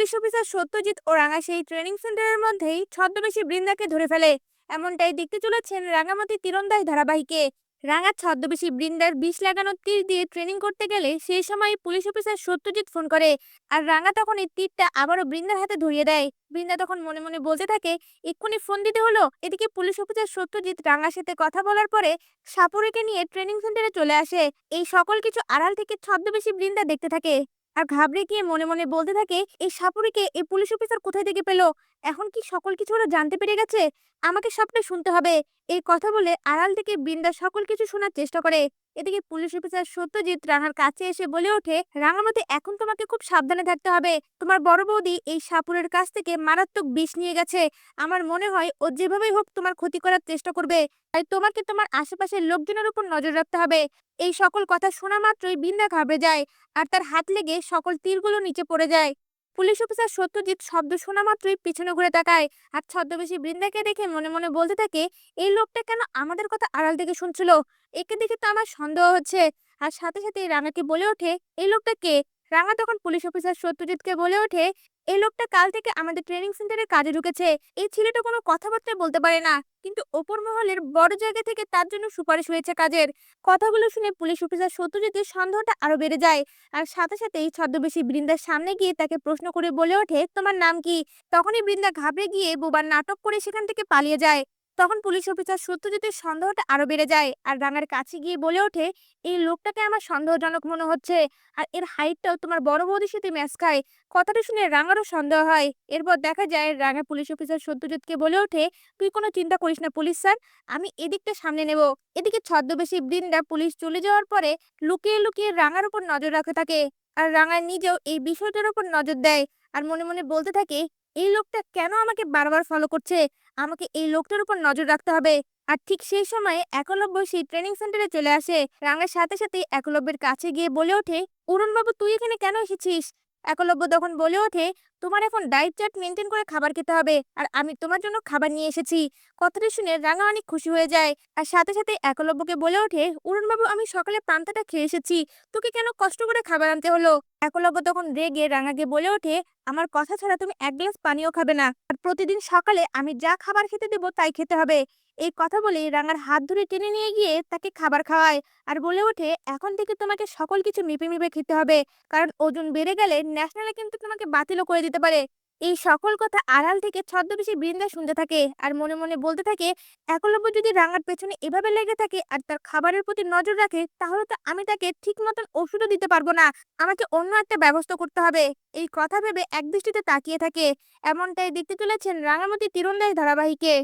Police officer Satyajit ও রাঙা সেই training সেন্টারের মধ্যেই ছদ্মবেশী বৃন্দাকে ধরে ফেলে। এমনটাই দেখতে চলেছেন রাঙামাটি তীরন্দাজ ধারাবাহিকে। রাঙা ছদ্মবেশী বৃন্দার বিষ লাগানো তীর দিয়ে ট্রেনিং করতে গেলে সেই সময় পুলিশ অফিসার সত্যজিৎ ফোন করে আর রাঙা তখন এই তীরটা আবারও বৃন্দার হাতে ধরিয়ে দেয়। বৃন্দা তখন মনে মনে বলতে থাকে, এক্ষুনি ফোন দিতে হলো? এদিকে পুলিশ অফিসার সত্যজিৎ রাঙার সাথে কথা বলার পরে সাপুরিকে নিয়ে ট্রেনিং সেন্টারে চলে আসে। এই সকল কিছু আড়াল থেকে ছদ্মবেশী বৃন্দা দেখতে থাকে। আর ঘাবড়ে গিয়ে মনে মনে বলতে থাকে, এই সাপুরিকে এই পুলিশ অফিসার কোথায় থেকে পেল? এখন কি সকল কিছু ওরা জানতে পেরে গেছে? আমাকে স্বপ্নে শুনতে হবে। এই কথা বলে আড়াল থেকে বৃন্দা সকল কিছু শোনার চেষ্টা করে। এদিকে পুলিশ অফিসার সত্যজিৎ রানার কাছে এসে বলে ওঠে রাঙামতি এখন তোমাকে খুব সাবধানে থাকতে হবে। তোমার বড় বৌদি এই সাপুরের কাছ থেকে মারাত্মক বিষ নিয়ে গেছে। আমার মনে হয় ও যেভাবেই হোক তোমার ক্ষতি করার চেষ্টা করবে। তাই তোমাকে তোমার আশেপাশের লোকজনের উপর নজর রাখতে হবে। এই সকল কথা শোনা মাত্রই বিন্দা ঘাবড়ে যায় আর তার হাত লেগে সকল তীরগুলো নিচে পড়ে যায়। পুলিশ অফিসার সত্যজিৎ শব্দ শোনা মাত্রই পিছনে ঘুরে তাকায়। আর ছদ্মবেশী বৃন্দাকে দেখে মনে মনে বলতে থাকে, এই লোকটা কেন আমাদের কথা আড়াল থেকে শুনছিল? একে দেখে তো আমার সন্দেহ হচ্ছে। আর সাথে সাথে রাঙাকে বলে ওঠে, এই লোকটা কে? রাঙা তখন পুলিশ অফিসার সত্যজিৎকে বলে ওঠে এই লোকটা কাল থেকে আমাদের ট্রেনিং সেন্টারে কাজে ঢুকেছে। এই ছেলেটা কোনো কথাবার্তা বলতে পারে না। কিন্তু ওপর মহলের বড় জায়গা থেকে তার জন্য সুপারিশ হয়েছে কাজের। কথাগুলো শুনে পুলিশ অফিসার সত্যজিতের সন্দেহটা আরও বেড়ে যায়। আর সাথে সাথে এই ছদ্মবেশী বৃন্দার সামনে গিয়ে তাকে প্রশ্ন করে বলে ওঠে, তোমার নাম কি? তখনই বৃন্দা ঘাবড়ে গিয়ে বোবার নাটক করে সেখান থেকে পালিয়ে যায়। তখন পুলিশ অফিসার সত্যজিতের সন্দেহটা আরও বেড়ে যায়। আর রাঙার কাছে গিয়ে বলে ওঠে, এই লোকটাকে আমার সন্দেহজনক মনে হচ্ছে। আর এর হাইটটাও তোমার বড় বৌদির সাথে ম্যাচ খায়। কথাটা শুনে রাঙারও সন্দেহ হয়। এরপর দেখা যায় রাঙা পুলিশ অফিসার সত্যজিৎকে বলে ওঠে, তুই কোনো চিন্তা করিস না পুলিশ স্যার, আমি এদিকটা সামনে নেব। এদিকে ছদ্মবেশী বৃন্দা পুলিশ চলে যাওয়ার পরে লুকিয়ে লুকিয়ে রাঙার উপর নজর রাখতে থাকে আর রাঙা নিজেও এই বিষয়টার উপর নজর দেয়। আর মনে মনে বলতে থাকে এই লোকটা কেন আমাকে বারবার ফলো করছে? আমাকে এই লোকটার উপর নজর রাখতে হবে। আর ঠিক সেই সময়ে একলব্য সেই ট্রেনিং সেন্টারে চলে আসে। রাঙার সাথে সাথে একলব্যের কাছে গিয়ে বলে ওঠে, অরুণবাবু, তুই এখানে কেন এসেছিস? একলব্য তখন বলে ওঠে তোমার এখন ডায়েট চার্ট মেনটেন করে খাবার খেতে হবে। আর আমি তোমার জন্য খাবার নিয়ে এসেছি। কথাটা শুনে রাঙা অনেক খুশি হয়ে যায়। আর সাথে সাথে একলব্যকে বলে ওঠে, অরুণবাবু, আমি সকালে পান্তাটা খেয়ে এসেছি। তোকে কেন কষ্ট করে খাবার আনতে হলো? একলব্য তখন রেগে রাঙাকে বলে ওঠে, আমার কথা ছাড়া তুমি এক গ্লাস পানিও খাবে না। আর প্রতিদিন সকালে আমি যা খাবার খেতে দেবো তাই খেতে হবে। এই কথা বলে রাঙার হাত ধরে টেনে নিয়ে গিয়ে তাকে খাবার খাওয়ায়। আর বলে ওঠে, এখন থেকে তোমাকে সকল কিছু মেপে মেপে খেতে হবে। কারণ ওজন বেড়ে গেলে ন্যাশনালে কিন্তু তোমাকে বাতিলও করে দিতে পারে। এই সকল কথা আড়াল থেকে ছদ্মবেশী বৃন্দা শুনতে থাকে আর মনে মনে বলতে থাকে, একলব্য যদি রাঙার পেছনে এভাবে লেগে থাকে আর তার খাবারের প্রতি নজর রাখে, তাহলে তো আমি তাকে ঠিক মতন ওষুধও দিতে পারব না। আমাকে অন্য একটা ব্যবস্থা করতে হবে। এই কথা ভেবে একদৃষ্টিতে তাকিয়ে থাকে। এমনটাই দেখতে চলেছেন রাঙামতি তীরন্দাজ ধারাবাহিকে।